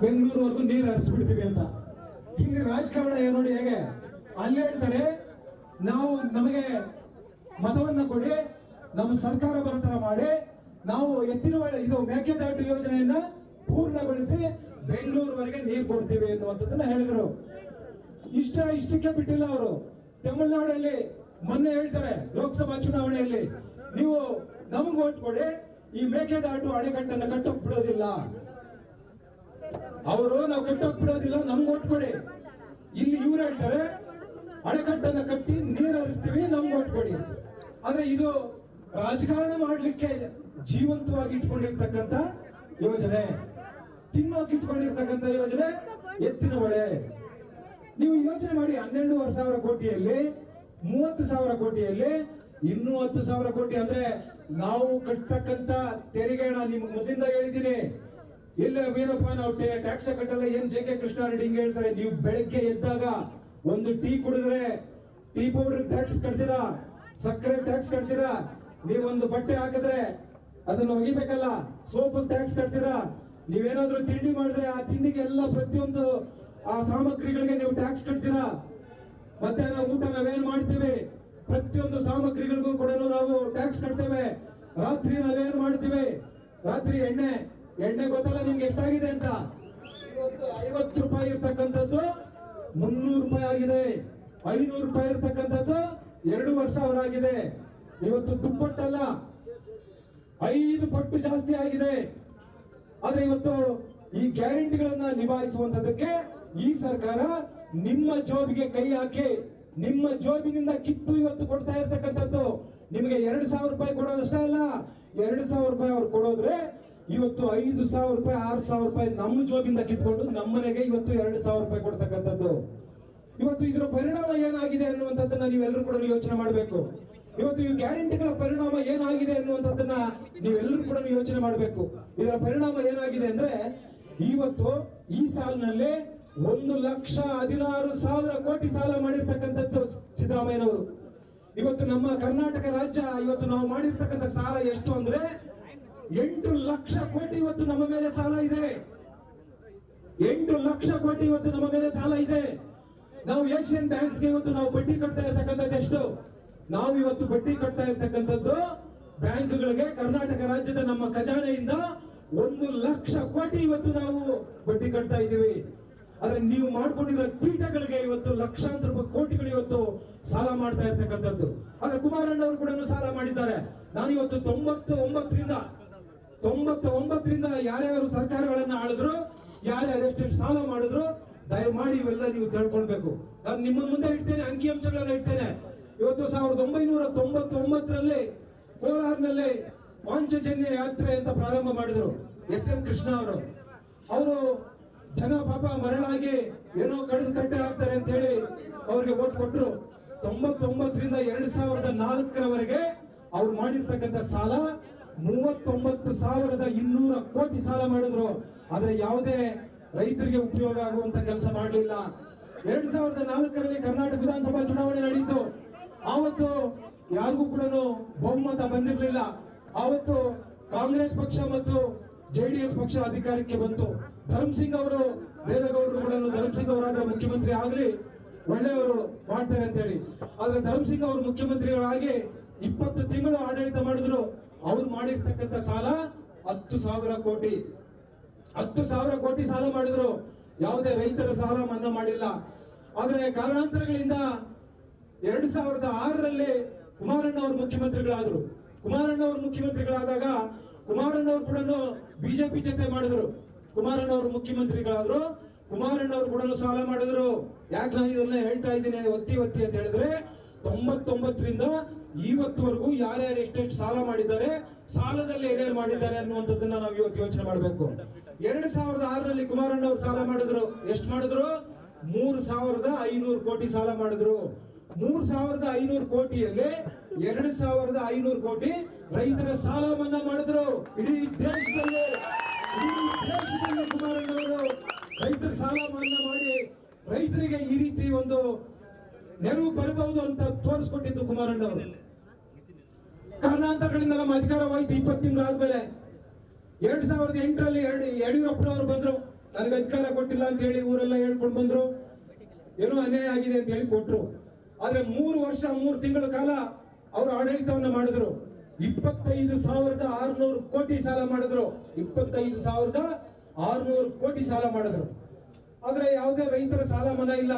ಬೆಂಗಳೂರುವರೆಗೂ ನೀರು ಹರಿಸ್ಬಿಡ್ತೀವಿ ಅಂತ. ಇಲ್ಲಿ ರಾಜಕಾರಣ ಏನು ನೋಡಿ ಹೇಗೆ? ಅಲ್ಲಿ ಹೇಳ್ತಾರೆ, ನಾವು ನಮಗೆ ಮತವನ್ನ ಕೊಡಿ, ನಮ್ಮ ಸರ್ಕಾರ ಬರೋ ಮಾಡಿ, ನಾವು ಎತ್ತಿನ ಇದು ಮೇಕೆದಾಟು ಯೋಜನೆಯನ್ನ ಪೂರ್ಣಗೊಳಿಸಿ ಬೆಂಗಳೂರುವರೆಗೆ ನೀರು ಕೊಡ್ತೀವಿ ಎನ್ನುವಂಥದ್ದನ್ನ ಹೇಳಿದರು. ಇಷ್ಟ, ಇಷ್ಟಕ್ಕೆ ಬಿಟ್ಟಿಲ್ಲ ಅವರು. ತಮಿಳುನಾಡಲ್ಲಿ ಮೊನ್ನೆ ಹೇಳ್ತಾರೆ, ಲೋಕಸಭಾ ಚುನಾವಣೆಯಲ್ಲಿ, ನೀವು ನಮ್ಗೆ ಓಟ್ ಕೊಡಿ, ಈ ಮೇಕೆದಾಟು ಅಣೆಕಟ್ಟನ್ನು ಕಟ್ಟೋಕ್ ಬಿಡೋದಿಲ್ಲ. ಅವರು ನಾವು ಕಟ್ಟೋಕ್ ಬಿಡೋದಿಲ್ಲ ನಮ್ಗೆ ಓಟ್ ಕೊಡಿ. ಇಲ್ಲಿ ಇವ್ರು ಹೇಳ್ತಾರೆ, ಅಣೆಕಟ್ಟನ್ನ ಕಟ್ಟಿ ನೀರು ಹರಿಸ್ತೀವಿ, ನಮ್ಗೆ ಓಟ್ ಕೊಡಿ. ಆದ್ರೆ ಇದು ರಾಜಕಾರಣ ಮಾಡ್ಲಿಕ್ಕೆ ಜೀವಂತವಾಗಿ ಇಟ್ಕೊಂಡಿರ್ತಕ್ಕಂಥ ಯೋಜನೆ. ತಿನ್ನೋಕೆ ಇಟ್ಕೊಂಡಿರ್ತಕ್ಕಂಥ ಯೋಜನೆ, ಎತ್ತಿನ ಹೊಳೆ. ನೀವು ಯೋಚನೆ ಮಾಡಿ ಹನ್ನೆರಡೂವರೆ ಸಾವಿರ ಕೋಟಿಯಲ್ಲಿ, ಮೂವತ್ತು ಸಾವಿರ ಕೋಟಿಯಲ್ಲಿ ಇನ್ನೂ ಹತ್ತು ಸಾವಿರ ಕೋಟಿ ಅಂದ್ರೆ ನಾವು ಕಟ್ತಕ್ಕಂತ ತೆರಿಗೆ ನಿಮ್ಗೆ ಮೊದಲಿಂದ ಹೇಳಿದ್ದೀನಿ. ಇಲ್ಲ ಏನಪ್ಪ ನಾವು ಟ್ಯಾಕ್ಸ್ ಕಟ್ಟಲ್ಲ, ಏನ್ ಜೆ ಕೆ ಕೃಷ್ಣಾರೆಡ್ಡಿ ಹಿಂಗೆ ಹೇಳ್ತಾರೆ? ನೀವು ಬೆಳಗ್ಗೆ ಎದ್ದಾಗ ಒಂದು ಟೀ ಕುಡಿದ್ರೆ ಟೀ ಪೌಡರ್ ಟ್ಯಾಕ್ಸ್ ಕಟ್ತೀರಾ? ಸಕ್ಕರೆ ಟ್ಯಾಕ್ಸ್ ಕಟ್ತೀರಾ? ನೀವೊಂದು ಬಟ್ಟೆ ಹಾಕಿದ್ರೆ ಅದನ್ನ ಒಗಿಬೇಕಲ್ಲ? Soap tax ಕಟ್ತೀರಾ? ನೀವೇನಾದ್ರೂ ತಿಂಡಿ ಮಾಡಿದ್ರೆ ಆ ತಿಂಡಿಗೆ ಎಲ್ಲ ಪ್ರತಿಯೊಂದು, ಆ ಸಾಮಗ್ರಿಗಳಿಗೆ ನೀವು ಟ್ಯಾಕ್ಸ್ ಕಟ್ತೀರಾ? ಮಧ್ಯಾಹ್ನ ಊಟ ನಾವೇನ್ ಮಾಡ್ತೀವಿ? ಪ್ರತಿಯೊಂದು ಸಾಮಗ್ರಿಗಳಿಗೂ ಕೂಡ ನಾವು ಟ್ಯಾಕ್ಸ್ ಕಟ್ತೇವೆ. ರಾತ್ರಿ ನಾವೇನ್ ಮಾಡ್ತೀವಿ? ರಾತ್ರಿ ಎಣ್ಣೆ ಎಣ್ಣೆ ಗೊತ್ತಲ್ಲ ನಿಮ್ಗೆ ಎಷ್ಟಾಗಿದೆ ಅಂತ? ಐವತ್ತು ರೂಪಾಯಿ ಇರ್ತಕ್ಕಂಥದ್ದು, ಮುನ್ನೂರು ರೂಪಾಯಿ ಆಗಿದೆ. ಐನೂರು ರೂಪಾಯಿ ಇರ್ತಕ್ಕಂಥದ್ದು, ಎರಡು ವರ್ಷ ಅವರಾಗಿದೆ. ಇವತ್ತು ದುಪ್ಪಟ್ಟಲ್ಲ, ಐದು ಪಟ್ಟು ಜಾಸ್ತಿ ಆಗಿದೆ. ಆದ್ರೆ ಇವತ್ತು ಈ ಗ್ಯಾರಂಟಿಗಳನ್ನ ನಿಭಾಯಿಸುವಂತದಕ್ಕೆ ಈ ಸರ್ಕಾರ ನಿಮ್ಮ ಜೋಬಿಗೆ ಕೈ ಹಾಕಿ, ನಿಮ್ಮ ಜೋಬಿನಿಂದ ಕಿತ್ತು ಇವತ್ತು ಕೊಡ್ತಾ ಇರ್ತಕ್ಕಂಥದ್ದು. ನಿಮಗೆ ಎರಡು ಸಾವಿರ ರೂಪಾಯಿ ಕೊಡೋದಷ್ಟೇ ಅಲ್ಲ, ಎರಡು ಸಾವಿರ ರೂಪಾಯಿ ಅವ್ರು ಕೊಡೋದ್ರೆ ಇವತ್ತು ಐದು ಸಾವಿರ ರೂಪಾಯಿ, ಆರು ಸಾವಿರ ರೂಪಾಯಿ ನಮ್ಮ ಜೋಬಿಂದ ಕಿತ್ಕೊಂಡು ನಮ್ಮನೆಗೆ ಇವತ್ತು ಎರಡು ಸಾವಿರ ರೂಪಾಯಿ ಕೊಡ್ತಕ್ಕಂಥದ್ದು. ಇವತ್ತು ಇದರ ಪರಿಣಾಮ ಏನಾಗಿದೆ ಅನ್ನುವಂಥದ್ದನ್ನ ನೀವೆಲ್ಲರೂ ಕೂಡ ಯೋಚನೆ ಮಾಡಬೇಕು. ಇವತ್ತು ಈ ಗ್ಯಾರಂಟಿಗಳ ಪರಿಣಾಮ ಏನಾಗಿದೆ ಅನ್ನುವಂಥದ್ದನ್ನ ನೀವೆಲ್ಲರೂ ಕೂಡ ಯೋಚನೆ ಮಾಡಬೇಕು. ಇದರ ಪರಿಣಾಮ ಏನಾಗಿದೆ ಅಂದ್ರೆ ಇವತ್ತು ಈ ಸಾಲಿನಲ್ಲಿ ಒಂದು ಲಕ್ಷ ಹದಿನಾರು ಸಾವಿರ ಕೋಟಿ ಸಾಲ ಮಾಡಿರ್ತಕ್ಕಂಥದ್ದು ಸಿದ್ದರಾಮಯ್ಯನವರು. ಇವತ್ತು ನಮ್ಮ ಕರ್ನಾಟಕ ರಾಜ್ಯ, ಇವತ್ತು ನಾವು ಮಾಡಿರ್ತಕ್ಕಂಥ ಸಾಲ ಎಷ್ಟು ಅಂದ್ರೆ ಎಂಟು ಲಕ್ಷ ಕೋಟಿ ಇವತ್ತು ನಮ್ಮ ಮೇಲೆ ಸಾಲ ಇದೆ. ಎಂಟು ಲಕ್ಷ ಕೋಟಿ ಇವತ್ತು ನಮ್ಮ ಮೇಲೆ ಸಾಲ ಇದೆ. ನಾವು ಏಷ್ಯನ್ ಬ್ಯಾಂಕ್ಸ್ಗೆ ಇವತ್ತು ನಾವು ಬಡ್ಡಿ ಕಟ್ತಾ ಇರ್ತಕ್ಕಂಥದ್ದು ಎಷ್ಟು? ನಾವು ಇವತ್ತು ಬಡ್ಡಿ ಕಟ್ತಾ ಇರ್ತಕ್ಕಂಥದ್ದು ಬ್ಯಾಂಕ್ಗಳಿಗೆ ಕರ್ನಾಟಕ ರಾಜ್ಯದ ನಮ್ಮ ಖಜಾನೆಯಿಂದ ಒಂದು ಲಕ್ಷ ಕೋಟಿ ಇವತ್ತು ನಾವು ಬಡ್ಡಿ ಕಟ್ತಾ ಇದ್ದೀವಿ. ಆದ್ರೆ ನೀವು ಮಾಡ್ಕೊಂಡಿರೋ ಪೀಠಗಳಿಗೆ ಇವತ್ತು ಲಕ್ಷಾಂತರ ಕೋಟಿಗಳು ಇವತ್ತು ಸಾಲ ಮಾಡ್ತಾ ಇರ್ತಕ್ಕಂಥದ್ದು. ಆದ್ರೆ ಕುಮಾರಣ್ಣ ಅವರು ಕೂಡ ಸಾಲ ಮಾಡಿದ್ದಾರೆ. ನಾನು ಇವತ್ತು ತೊಂಬತ್ತು ಒಂಬತ್ತರಿಂದ ತೊಂಬತ್ತ ಒಂಬತ್ತರಿಂದ ಯಾರ್ಯಾರು ಸರ್ಕಾರಗಳನ್ನ ಆಳಿದ್ರು, ಯಾರ್ಯಾರು ಎಷ್ಟೆಷ್ಟು ಸಾಲ ಮಾಡಿದ್ರು, ದಯಮಾಡಿ ಇವೆಲ್ಲ ನೀವು ತಿಳ್ಕೊಳ್ಬೇಕು. ನಾನು ನಿಮ್ಮ ಮುಂದೆ ಇಡ್ತೇನೆ ಅಂಕಿಅಂಶಗಳನ್ನ ಇಡ್ತೇನೆ. ಇವತ್ತು ಸಾವಿರದ ಒಂಬೈನೂರ ತೊಂಬತ್ತೊಂಬತ್ತರಲ್ಲಿ ಕೋಲಾರ್ನಲ್ಲಿ ಪಾಂಚಜನ್ಯ ಯಾತ್ರೆ ಅಂತ ಪ್ರಾರಂಭ ಮಾಡಿದ್ರು, ಎಸ್ ಎಂ ಕೃಷ್ಣ ಅವರು. ಅವರು ಜನ ಪಾಪ ಮರಳಾಗಿ ಏನೋ ಕಡಿದು ಕಟ್ಟೆ ಆಗ್ತಾರೆ ಅಂತ ಹೇಳಿ ಅವ್ರಿಗೆ ಓಟ್ ಕೊಟ್ಟರು ತೊಂಬತ್ತೊಂಬತ್ತರಿಂದ ಎರಡ್ ಸಾವಿರದ ನಾಲ್ಕರವರೆಗೆ ಅವ್ರು ಮಾಡಿರ್ತಕ್ಕಂಥ ಸಾಲ ಮೂವತ್ತೊಂಬತ್ತು ಸಾವಿರದ ಇನ್ನೂರ ಕೋಟಿ ಸಾಲ ಮಾಡಿದ್ರು. ಆದರೆ ಯಾವುದೇ ರೈತರಿಗೆ ಉಪಯೋಗ ಆಗುವಂತ ಕೆಲಸ ಮಾಡಲಿಲ್ಲ. ಎರಡ್ ಸಾವಿರದ ನಾಲ್ಕರಲ್ಲಿ ಕರ್ನಾಟಕ ವಿಧಾನಸಭಾ ಚುನಾವಣೆ ನಡೆಯಿತು ಆವತ್ತು ಯಾರಿಗೂ ಕೂಡ ಬಹುಮತ ಬಂದಿರಲಿಲ್ಲ. ಆವತ್ತು ಕಾಂಗ್ರೆಸ್ ಪಕ್ಷ ಮತ್ತು ಜೆಡಿಎಸ್ ಪಕ್ಷ ಅಧಿಕಾರಕ್ಕೆ ಬಂತು. ಧರ್ಮಸಿಂಗ್ ಅವರು, ದೇವೇಗೌಡರು ಕೂಡ ಧರ್ಮಸಿಂಗ್ ಅವರಾದ್ರೆ ಮುಖ್ಯಮಂತ್ರಿ ಆಗಲಿ, ಒಳ್ಳೆಯವರು ಮಾಡ್ತಾರೆ ಅಂತ ಹೇಳಿ. ಆದ್ರೆ ಧರ್ಮಸಿಂಗ್ ಅವರು ಮುಖ್ಯಮಂತ್ರಿಗಳಾಗಿ ಇಪ್ಪತ್ತು ತಿಂಗಳು ಆಡಳಿತ ಮಾಡಿದ್ರು. ಅವ್ರು ಮಾಡಿರ್ತಕ್ಕಂಥ ಸಾಲ ಹತ್ತು ಸಾವಿರ ಕೋಟಿ. ಹತ್ತು ಸಾವಿರ ಕೋಟಿ ಸಾಲ ಮಾಡಿದ್ರು. ಯಾವುದೇ ರೈತರ ಸಾಲ ಮನ್ನಾ ಮಾಡಿಲ್ಲ. ಆದರೆ ಕಾರಣಾಂತರಗಳಿಂದ ಎರಡು ಸಾವಿರದ ಆರರಲ್ಲಿ ಕುಮಾರಣ್ಣ ಅವರು ಮುಖ್ಯಮಂತ್ರಿಗಳಾದರು. ಕುಮಾರಣ್ಣ ಅವರು ಮುಖ್ಯಮಂತ್ರಿಗಳಾದಾಗ ಕುಮಾರಣ್ಣ ಅವರು ಕೂಡ ಬಿಜೆಪಿ ಜೊತೆ ಮಾಡಿದ್ರು. ಕುಮಾರಣ್ಣ ಅವರು ಮುಖ್ಯಮಂತ್ರಿಗಳಾದ್ರು. ಕುಮಾರಣ್ಣ ಅವರು ಕೂಡ ಸಾಲ ಮಾಡಿದ್ರು. ಯಾಕೆ ನಾನು ಇದನ್ನ ಹೇಳ್ತಾ ಇದ್ದೀನಿ ಒತ್ತಿ ಒತ್ತಿ ಅಂತ ಹೇಳಿದ್ರೆ ತೊಂಬತ್ತೊಂಬತ್ತರಿಂದ ಇವತ್ತುವರೆಗೂ ಯಾರ್ಯಾರು ಎಷ್ಟೆಷ್ಟು ಸಾಲ ಮಾಡಿದ್ದಾರೆ, ಸಾಲದಲ್ಲಿ ಏನೇನು ಮಾಡಿದ್ದಾರೆ ಅನ್ನುವಂಥದ್ದನ್ನ ನಾವು ಇವತ್ತು ಯೋಚನೆ ಮಾಡಬೇಕು. ಎರಡು ಸಾವಿರದ ಆರರಲ್ಲಿ ಕುಮಾರಣ್ಣ ಅವರು ಸಾಲ ಮಾಡಿದ್ರು. ಎಷ್ಟು ಮಾಡಿದ್ರು? ಮೂರು ಸಾವಿರದ ಐನೂರು ಕೋಟಿ ಸಾಲ ಮಾಡಿದ್ರು. ಮೂರ್ ಸಾವಿರದ ಐನೂರು ಕೋಟಿಯಲ್ಲಿ ಎರಡು ಸಾವಿರದ ಐನೂರು ಕೋಟಿ ರೈತರ ಸಾಲ ಮನ್ನಾ ಮಾಡಿದ್ರು. ಇಡೀ ದೇಶದಲ್ಲಿ ದೇಶದಲ್ಲಿ ಕುಮಾರಣ್ಣವರು ರೈತರ ಸಾಲ ಮನ್ನಾ ಮಾಡಿ ರೈತರಿಗೆ ಈ ರೀತಿ ಒಂದು ನೆರವು ಬರಬಹುದು ಅಂತ ತೋರಿಸ್ಕೊಟ್ಟಿದ್ದು ಕುಮಾರಣ್ಣವರು ಕಾರಣಾಂತರಗಳಿಂದ ನಮ್ಮ ಅಧಿಕಾರ ಹೋಯ್ತು ಇಪ್ಪತ್ತು ತಿಂಗಳು ಆದ್ಮೇಲೆ ಎರಡ್ ಸಾವಿರದ ಎಂಟರಲ್ಲಿ ಎರಡು, ಯಡಿಯೂರಪ್ಪನವರು ಬಂದ್ರು. ನನಗೆ ಅಧಿಕಾರ ಕೊಟ್ಟಿಲ್ಲ ಅಂತ ಹೇಳಿ ಊರೆಲ್ಲ ಹೇಳ್ಕೊಂಡು ಬಂದ್ರು. ಏನೋ ಅನ್ಯಾಯ ಆಗಿದೆ ಅಂತ ಹೇಳಿ ಕೊಟ್ರು. ಆದ್ರೆ ಮೂರು ವರ್ಷ, ಮೂರು ತಿಂಗಳ ಕಾಲ ಅವರು ಆಡಳಿತವನ್ನ ಮಾಡಿದ್ರು. ಇಪ್ಪತ್ತೈದು ಸಾವಿರದ ಆರುನೂರು ಕೋಟಿ ಸಾಲ ಮಾಡಿದ್ರು. ಇಪ್ಪತ್ತೈದು ಸಾವಿರದ ಆರುನೂರು ಕೋಟಿ ಸಾಲ ಮಾಡಿದ್ರು. ಆದ್ರೆ ಯಾವುದೇ ರೈತರ ಸಾಲ ಮನ್ನಾ ಇಲ್ಲ.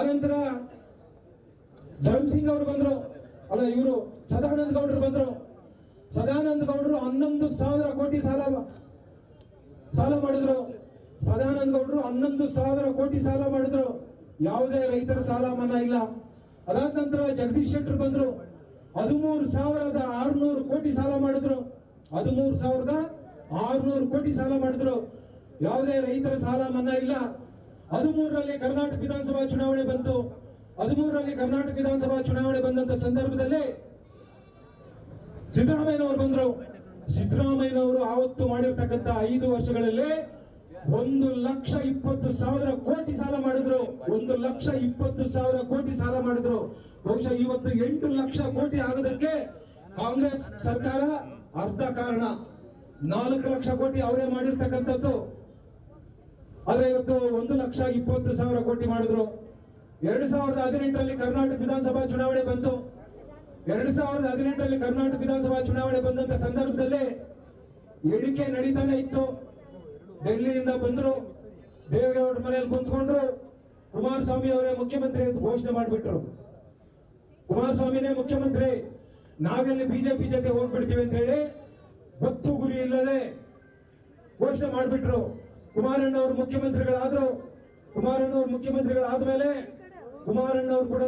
ಆನಂತರ ಧರ್ಮಸಿಂಗ್ ಅವರು ಬಂದರು. ಅಲ್ಲ, ಇವರು ಸದಾನಂದ ಗೌಡರು ಬಂದರು. ಸದಾನಂದ ಗೌಡರು ಹನ್ನೊಂದು ಸಾವಿರ ಕೋಟಿ ಸಾಲ ಸಾಲ ಮಾಡಿದ್ರು. ಸದಾನಂದ ಗೌಡರು ಹನ್ನೊಂದು ಸಾವಿರ ಕೋಟಿ ಸಾಲ ಮಾಡಿದ್ರು. ಯಾವುದೇ ರೈತರ ಸಾಲ ಮನ್ನಾ ಇಲ್ಲ. ಅದಾದ ನಂತರ ಜಗದೀಶ್ ಶೆಟ್ಟರ್ ಬಂದರು. ಹದಿಮೂರು ಸಾವಿರದ ಆರುನೂರು ಕೋಟಿ ಸಾಲ ಮಾಡಿದ್ರು. ಹದಿಮೂರು ಸಾವಿರದ ಆರುನೂರು ಕೋಟಿ ಸಾಲ ಮಾಡಿದ್ರು. ಯಾವುದೇ ರೈತರ ಸಾಲ ಮನ್ನಾ ಇಲ್ಲ. ಹದಿಮೂರರಲ್ಲಿ ಕರ್ನಾಟಕ ವಿಧಾನಸಭಾ ಚುನಾವಣೆ ಬಂತು. ಹದಿಮೂರರಲ್ಲಿ ಕರ್ನಾಟಕ ವಿಧಾನಸಭಾ ಚುನಾವಣೆ ಬಂದಂತ ಸಂದರ್ಭದಲ್ಲಿ ಸಿದ್ದರಾಮಯ್ಯನವರು ಬಂದರು. ಸಿದ್ದರಾಮಯ್ಯನವರು ಆವತ್ತು ಮಾಡಿರ್ತಕ್ಕಂಥ ಐದು ವರ್ಷಗಳಲ್ಲಿ ಒಂದು ಲಕ್ಷ ಇಪ್ಪತ್ತು ಸಾವಿರ ಕೋಟಿ ಸಾಲ ಮಾಡಿದ್ರು. ಒಂದು ಲಕ್ಷ ಇಪ್ಪತ್ತು ಸಾವಿರ ಕೋಟಿ ಸಾಲ ಮಾಡಿದ್ರು. ಬಹುಶಃ ಇವತ್ತು ಎಂಟು ಲಕ್ಷ ಕೋಟಿ ಆಗೋದಕ್ಕೆ ಕಾಂಗ್ರೆಸ್ ಸರ್ಕಾರ ಅರ್ಧ ಕಾರಣ. ನಾಲ್ಕು ಲಕ್ಷ ಕೋಟಿ ಅವರೇ ಮಾಡಿರ್ತಕ್ಕಂಥದ್ದು. ಆದ್ರೆ ಇವತ್ತು ಒಂದು ಲಕ್ಷ ಇಪ್ಪತ್ತು ಸಾವಿರ ಕೋಟಿ ಮಾಡಿದ್ರು. ಎರಡು ಸಾವಿರದ ಹದಿನೆಂಟರಲ್ಲಿ ಕರ್ನಾಟಕ ವಿಧಾನಸಭಾ ಚುನಾವಣೆ ಬಂತು. ಎರಡು ಸಾವಿರದ ಹದಿನೆಂಟರಲ್ಲಿ ಕರ್ನಾಟಕ ವಿಧಾನಸಭಾ ಚುನಾವಣೆ ಬಂದಂತ ಸಂದರ್ಭದಲ್ಲಿ ಎಣಿಕೆ ನಡೀತಾನೆ ಇತ್ತು. ಡೆಲ್ಲಿಯಿಂದ ಬಂದರು ದೇವೇಗೌಡ ಮನೆಯಲ್ಲಿ ಕುಂತ್ಕೊಂಡ್ರು ಕುಮಾರಸ್ವಾಮಿ ಅವರೇ ಮುಖ್ಯಮಂತ್ರಿ ಅಂತ ಘೋಷಣೆ ಮಾಡಿಬಿಟ್ರು. ಕುಮಾರಸ್ವಾಮಿನೇ ಮುಖ್ಯಮಂತ್ರಿ, ನಾವೆಲ್ಲಿ ಬಿಜೆಪಿ ಜೊತೆ ಹೋಗ್ಬಿಡ್ತೀವಿ ಅಂತ ಹೇಳಿ ಗೊತ್ತು ಗುರಿ ಇಲ್ಲದೆ ಘೋಷಣೆ ಮಾಡಿಬಿಟ್ರು. ಕುಮಾರಣ್ಣವರು ಮುಖ್ಯಮಂತ್ರಿಗಳಾದ್ರು, ಕುಮಾರಣ್ಣವರು ಮುಖ್ಯಮಂತ್ರಿಗಳಾದ್ಮೇಲೆ ಕುಮಾರಣ್ಣವರು ಕೂಡ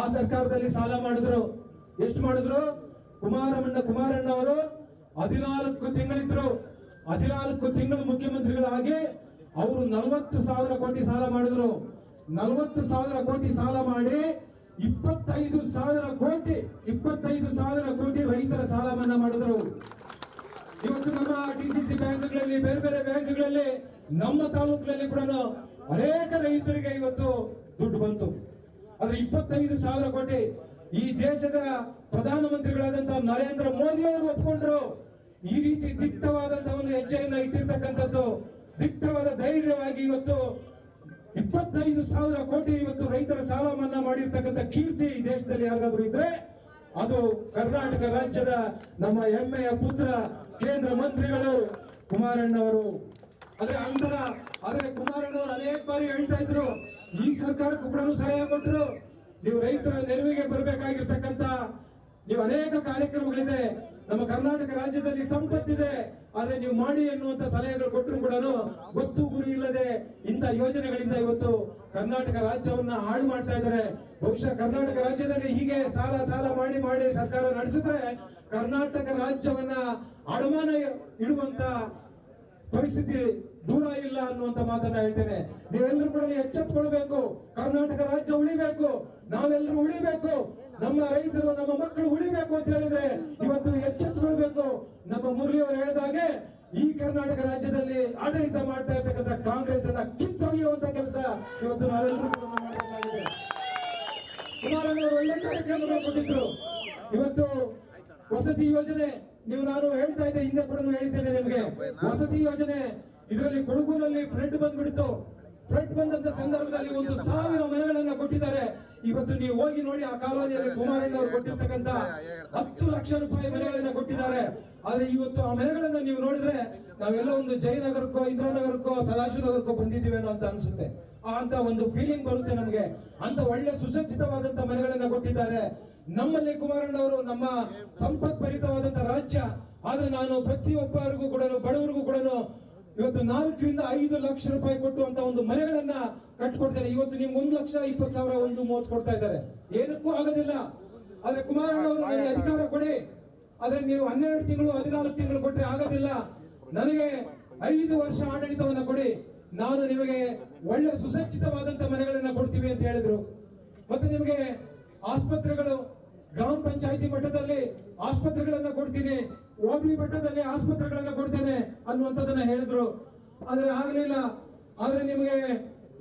ಆ ಸರ್ಕಾರದಲ್ಲಿ ಸಾಲ ಮಾಡಿದ್ರು. ಎಷ್ಟು ಮಾಡಿದ್ರು? ಕುಮಾರಣ್ಣ ಕುಮಾರಣ್ಣವರು ಹದಿನಾಲ್ಕು ತಿಂಗಳಿದ್ರು. ಹದಿನಾಲ್ಕು ತಿಂಗಳು ಮುಖ್ಯಮಂತ್ರಿಗಳಾಗಿ ಅವರು ನಲವತ್ತು ಸಾವಿರ ಕೋಟಿ ಸಾಲ ಮಾಡಿದ್ರು. ನಲವತ್ತು ಸಾವಿರ ಕೋಟಿ ಸಾಲ ಮಾಡಿ ಇಪ್ಪತ್ತೈದು ಸಾವಿರ ಕೋಟಿ, ಇಪ್ಪತ್ತೈದು ಸಾವಿರ ಕೋಟಿ ರೈತರ ಸಾಲ ಮನ್ನಾ ಮಾಡಿದ್ರು. ಇವತ್ತು ನಮ್ಮ ಡಿ ಸಿ ಸಿ ಬ್ಯಾಂಕ್ಗಳಲ್ಲಿ, ಬೇರೆ ಬೇರೆ ಬ್ಯಾಂಕ್ಗಳಲ್ಲಿ, ನಮ್ಮ ತಾಲೂಕಿನಲ್ಲಿ ಕೂಡ ಅನೇಕ ರೈತರಿಗೆ ಇವತ್ತು ದುಡ್ಡು ಬಂತು. ಆದ್ರೆ ಇಪ್ಪತ್ತೈದು ಸಾವಿರ ಕೋಟಿ ಈ ದೇಶದ ಪ್ರಧಾನಮಂತ್ರಿಗಳಾದಂತಹ ನರೇಂದ್ರ ಮೋದಿ ಅವರು ಒಪ್ಕೊಂಡ್ರು. ಈ ರೀತಿ ದಿಟ್ಟವಾದಂತಹ ಒಂದು ಹೆಜ್ಜೆಯನ್ನ ಇಟ್ಟಿರ್ತಕ್ಕಂಥದ್ದು ದಿಟ್ಟವಾದ ಧೈರ್ಯವಾಗಿ ಇವತ್ತು ಇಪ್ಪತ್ತೈದು ಸಾವಿರ ಕೋಟಿ ಇವತ್ತು ರೈತರ ಸಾಲ ಮನ್ನಾ ಮಾಡಿರ್ತಕ್ಕಂಥ ಕೀರ್ತಿ ಈ ದೇಶದಲ್ಲಿ ಯಾರಿಗಾದ್ರೂ ಇದ್ರೆ, ಅದು ಕರ್ನಾಟಕ ರಾಜ್ಯದ ನಮ್ಮ ಹೆಮ್ಮೆಯ ಪುತ್ರ ಕೇಂದ್ರ ಮಂತ್ರಿಗಳು ಕುಮಾರಣ್ಣವರು. ಆದ್ರೆ ಅಂತರ, ಆದ್ರೆ ಕುಮಾರಣ್ಣವರು ಅನೇಕ ಬಾರಿ ಹೇಳ್ತಾ ಇದ್ರು ಈ ಸರ್ಕಾರಕ್ಕೂ ಕೂಡ ಸಲಹೆ ಕೊಟ್ಟರು. ನೀವು ರೈತರ ನೆರವಿಗೆ ಬರಬೇಕಾಗಿರ್ತಕ್ಕಂತ ನೀವು ಅನೇಕ ಕಾರ್ಯಕ್ರಮಗಳಿದೆ. ನಮ್ಮ ಕರ್ನಾಟಕ ರಾಜ್ಯದಲ್ಲಿ ಸಂಪತ್ತಿದೆ. ಆದ್ರೆ ನೀವು ಮಾಡಿ ಎನ್ನುವಂತ ಸಲಹೆಗಳು ಕೊಟ್ಟರು ಕೂಡ ಗೊತ್ತು ಗುರಿ ಇಲ್ಲದೆ ಇಂಥ ಯೋಜನೆಗಳಿಂದ ಇವತ್ತು ಕರ್ನಾಟಕ ರಾಜ್ಯವನ್ನ ಹಾಳು ಮಾಡ್ತಾ ಇದ್ದಾರೆ. ಬಹುಶಃ ಕರ್ನಾಟಕ ರಾಜ್ಯದಲ್ಲಿ ಹೀಗೆ ಸಾಲ ಸಾಲ ಮಾಡಿ ಮಾಡಿ ಸರ್ಕಾರ ನಡೆಸಿದ್ರೆ ಕರ್ನಾಟಕ ರಾಜ್ಯವನ್ನ ಅಡಮಾನ ಇಡುವಂತ ಪರಿಸ್ಥಿತಿ ದೂರ ಇಲ್ಲ ಅನ್ನುವಂತ ಮಾತನ್ನ ಹೇಳ್ತೇನೆ. ನೀವೆಲ್ಲರೂ ಕೂಡ ಎಚ್ಚೆತ್ಕೊಳ್ಬೇಕು. ಕರ್ನಾಟಕ ರಾಜ್ಯ ಉಳಿಬೇಕು. ನಾವೆಲ್ಲರೂ ಉಳಿಬೇಕು. ನಮ್ಮ ರೈತರು, ನಮ್ಮ ಮಕ್ಕಳು ಉಳಿಬೇಕು ಅಂತ ಹೇಳಿದ್ರೆ ಇವತ್ತು ಎಚ್ಚೆತ್ಕೊಳ್ಬೇಕು. ನಮ್ಮ ಮುರಳಿಯವರು ಹೇಳಿದಾಗೆ ಈ ಕರ್ನಾಟಕ ರಾಜ್ಯದಲ್ಲಿ ಆಡಳಿತ ಮಾಡ್ತಾ ಇರ್ತಕ್ಕಂಥ ಕಾಂಗ್ರೆಸ್ ಅನ್ನ ಕಿತ್ತೊಗೆಯುವಂತ ಕೆಲಸ ಇವತ್ತು ನಾವೆಲ್ಲರೂ ಕೂಡ ಕುಮಾರಣ್ಣವರು ಒಳ್ಳೆ ಕಾರ್ಯಕ್ರಮಗಳು ಕೊಟ್ಟಿದ್ರು. ಇವತ್ತು ವಸತಿ ಯೋಜನೆ, ನೀವು ನಾನು ಹೇಳ್ತಾ ಇದ್ದೆ, ಹಿಂದೆ ಕೂಡ ಹೇಳಿದ್ದೇನೆ ನಿಮಗೆ. ವಸತಿ ಯೋಜನೆ ಇದರಲ್ಲಿ ಕೊಡಗುನಲ್ಲಿ ಫ್ಲಡ್ ಬಂದ್ಬಿಡ್ತು. ಫ್ಲಡ್ ಬಂದಂತ ಸಂದರ್ಭದಲ್ಲಿ ಒಂದು ಸಾವಿರ ಮನೆಗಳನ್ನ ಕೊಟ್ಟಿದ್ದಾರೆ. ಇವತ್ತು ನೀವು ಹೋಗಿ ನೋಡಿ ಆ ಕಾಲೋನಿಯಲ್ಲಿ ಕುಮಾರಣ್ಣ ಅವರು ಕೊಟ್ಟಿರ್ತಕ್ಕಂತ ಹತ್ತು ಲಕ್ಷ ರೂಪಾಯಿ ಮನೆಗಳನ್ನ ಕೊಟ್ಟಿದ್ದಾರೆ. ಆದ್ರೆ ಇವತ್ತು ಆ ಮನೆಗಳನ್ನ ನೀವು ನೋಡಿದ್ರೆ ನಾವೆಲ್ಲ ಒಂದು ಜಯನಗರಕ್ಕೋ, ಇಂದ್ರಾನಗರಕ್ಕೋ, ಸದಾಶಿವನಗರಕ್ಕೋ ಬಂದಿದ್ದೀವೇನೋ ಅಂತ ಅನ್ಸುತ್ತೆ. ಅಂತ ಒಂದು ಫೀಲಿಂಗ್ ಬರುತ್ತೆ ನಮಗೆ. ಅಂತ ಒಳ್ಳೆ ಸುಸಜ್ಜಿತವಾದಂತ ಮನೆಗಳನ್ನ ಕೊಟ್ಟಿದ್ದಾರೆ. ನಮ್ಮಲ್ಲಿ ಕುಮಾರಣ್ಣವರು ನಮ್ಮ ಸಂಪತ್ಭರಿತವಾದಂತ ರಾಜ್ಯ. ಆದ್ರೆ ನಾನು ಪ್ರತಿಯೊಬ್ಬರಿಗೂ ಕೂಡ ಬಡವರಿಗೂ ಕೂಡ ಇವತ್ತು ನಾಲ್ಕರಿಂದ ಐದು ಲಕ್ಷ ರೂಪಾಯಿ ಕೊಟ್ಟು ಅಂತ ಒಂದು ಮನೆಗಳನ್ನ ಕಟ್ಕೊಡ್ತಾರೆ ಇವತ್ತು ನಿಮ್ಗೆ ಒಂದು ಲಕ್ಷ ಇಪ್ಪತ್ತು ಸಾವಿರ ಒಂದು ಮೂವತ್ತು ಕೊಡ್ತಾ ಇದ್ದಾರೆ. ಏನಕ್ಕೂ ಆಗೋದಿಲ್ಲ. ಆದ್ರೆ ಕುಮಾರಣ್ಣವರು ನನಗೆ ಅಧಿಕಾರ ಕೊಡಿ. ಆದ್ರೆ ನೀವು ಹನ್ನೆರಡು ತಿಂಗಳು, ಹದಿನಾಲ್ಕು ತಿಂಗಳು ಕೊಟ್ಟರೆ ಆಗೋದಿಲ್ಲ. ನನಗೆ ಐದು ವರ್ಷ ಆಡಳಿತವನ್ನ ಕೊಡಿ. ನಾನು ನಿಮಗೆ ಒಳ್ಳೆ ಸುಸಜ್ಜಿತವಾದಂತ ಮನೆಗಳನ್ನ ಕೊಡ್ತೀವಿ ಅಂತ ಹೇಳಿದ್ರು. ಮತ್ತೆ ನಿಮಗೆ ಆಸ್ಪತ್ರೆಗಳು ಗ್ರಾಮ ಪಂಚಾಯತಿ ಮಟ್ಟದಲ್ಲಿ ಆಸ್ಪತ್ರೆಗಳನ್ನ ಕೊಡ್ತೀನಿ, ಹೋಬಳಿ ಮಟ್ಟದಲ್ಲಿ ಆಸ್ಪತ್ರೆಗಳನ್ನ ಕೊಡ್ತೇನೆ ಅನ್ನುವಂಥದ್ದನ್ನ ಹೇಳಿದ್ರು. ಆದ್ರೆ ಆಗಲಿಲ್ಲ. ಆದ್ರೆ ನಿಮಗೆ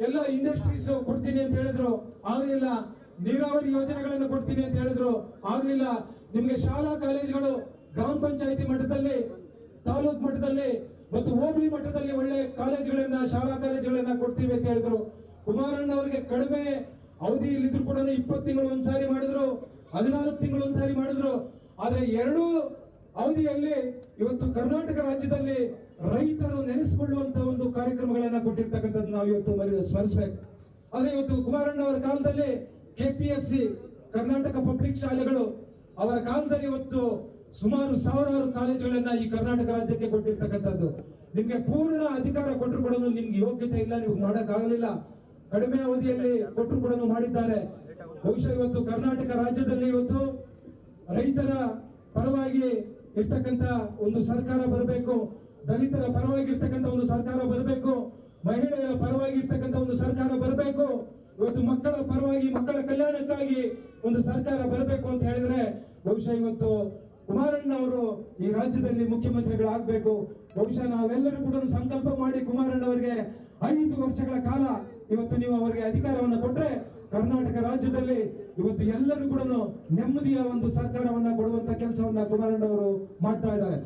ಎಲ್ಲ ಇಂಡಸ್ಟ್ರೀಸ್ ಕೊಡ್ತೀನಿ ಅಂತ ಹೇಳಿದ್ರು. ಆಗಲಿಲ್ಲ. ನೀರಾವರಿ ಯೋಜನೆಗಳನ್ನು ಕೊಡ್ತೀನಿ ಅಂತ ಹೇಳಿದ್ರು. ಆಗಲಿಲ್ಲ. ನಿಮಗೆ ಶಾಲಾ ಕಾಲೇಜುಗಳು ಗ್ರಾಮ ಪಂಚಾಯತಿ ಮಟ್ಟದಲ್ಲಿ, ತಾಲೂಕ್ ಮಟ್ಟದಲ್ಲಿ ಮತ್ತು ಹೋಬಳಿ ಮಟ್ಟದಲ್ಲಿ ಒಳ್ಳೆ ಕಾಲೇಜುಗಳನ್ನ, ಶಾಲಾ ಕಾಲೇಜುಗಳನ್ನ ಕೊಡ್ತೀವಿ ಅಂತ ಹೇಳಿದ್ರು. ಕುಮಾರಣ್ಣ ಅವರಿಗೆ ಕಡಿಮೆ ಅವಧಿಯಲ್ಲಿ ಇದ್ರು ಕೂಡ ಇಪ್ಪತ್ತು ತಿಂಗಳು ಒಂದ್ಸಾರಿ ಮಾಡಿದ್ರು. ಹದಿನಾಲ್ಕು ತಿಂಗಳು ಒಂದ್ಸಾರಿ ಮಾಡಿದ್ರು. ಆದ್ರೆ ಎರಡು ಅವಧಿಯಲ್ಲಿ ಇವತ್ತು ಕರ್ನಾಟಕ ರಾಜ್ಯದಲ್ಲಿ ರೈತರು ನೆನೆಸಿಕೊಳ್ಳುವಂತ ಒಂದು ಕಾರ್ಯಕ್ರಮಗಳನ್ನ ಕೊಟ್ಟಿರ್ತಕ್ಕಂಥದ್ದು ನಾವು ಇವತ್ತು ಮರಿ, ಸ್ಮರಿಸಬೇಕು. ಆದ್ರೆ ಇವತ್ತು ಕುಮಾರಣ್ಣ ಅವರ ಕಾಲದಲ್ಲಿ ಸಿ ಕರ್ನಾಟಕ ಪಬ್ಲಿಕ್ ಶಾಲೆಗಳು ಅವರ ಕಾಲದಲ್ಲಿ ಇವತ್ತು ಸುಮಾರು ಸಾವಿರಾರು ಕಾಲೇಜುಗಳನ್ನ ಈ ಕರ್ನಾಟಕ ರಾಜ್ಯಕ್ಕೆ ಕೊಟ್ಟಿರ್ತಕ್ಕಂಥದ್ದು. ನಿಮ್ಗೆ ಪೂರ್ಣ ಅಧಿಕಾರ ಕೊಟ್ಟರು ಕೂಡ ನಿಮ್ಗೆ ಯೋಗ್ಯತೆ ಇಲ್ಲ ನೀವು ಮಾಡಕ್ಕಾಗಲಿಲ್ಲ. ಕಡಿಮೆ ಅವಧಿಯಲ್ಲಿ ಕೊಟ್ಟರು ಕೂಡ ಮಾಡಿದ್ದಾರೆ. ಬಹುಶಃ ಇವತ್ತು ಕರ್ನಾಟಕ ರಾಜ್ಯದಲ್ಲಿ ಇವತ್ತು ರೈತರ ಪರವಾಗಿ ಇರ್ತಕ್ಕಂಥ ಒಂದು ಸರ್ಕಾರ ಬರಬೇಕು, ದಲಿತರ ಪರವಾಗಿ ಇರ್ತಕ್ಕಂಥ ಒಂದು ಸರ್ಕಾರ ಬರಬೇಕು, ಮಹಿಳೆಯರ ಪರವಾಗಿ ಇರ್ತಕ್ಕಂಥ ಒಂದು ಸರ್ಕಾರ ಬರಬೇಕು, ಇವತ್ತು ಮಕ್ಕಳ ಪರವಾಗಿ, ಮಕ್ಕಳ ಕಲ್ಯಾಣಕ್ಕಾಗಿ ಒಂದು ಸರ್ಕಾರ ಬರಬೇಕು ಅಂತ ಹೇಳಿದ್ರೆ ಬಹುಶಃ ಇವತ್ತು ಕುಮಾರಣ್ಣ ಅವರು ಈ ರಾಜ್ಯದಲ್ಲಿ ಮುಖ್ಯಮಂತ್ರಿಗಳಾಗಬೇಕು. ಬಹುಶಃ ನಾವೆಲ್ಲರೂ ಕೂಡ ಸಂಕಲ್ಪ ಮಾಡಿ ಕುಮಾರಣ್ಣ ಅವರಿಗೆ ಐದು ವರ್ಷಗಳ ಕಾಲ ಇವತ್ತು ನೀವು ಅವರಿಗೆ ಅಧಿಕಾರವನ್ನು ಕೊಟ್ರೆ ಕರ್ನಾಟಕ ರಾಜ್ಯದಲ್ಲಿ ಇವತ್ತು ಎಲ್ಲರೂ ಕೂಡ ನೆಮ್ಮದಿಯ ಒಂದು ಸರ್ಕಾರವನ್ನ ಕೊಡುವಂತ ಕೆಲಸವನ್ನ ಕುಮಾರಣ್ಣವರು ಮಾಡ್ತಾ ಇದ್ದಾರೆ.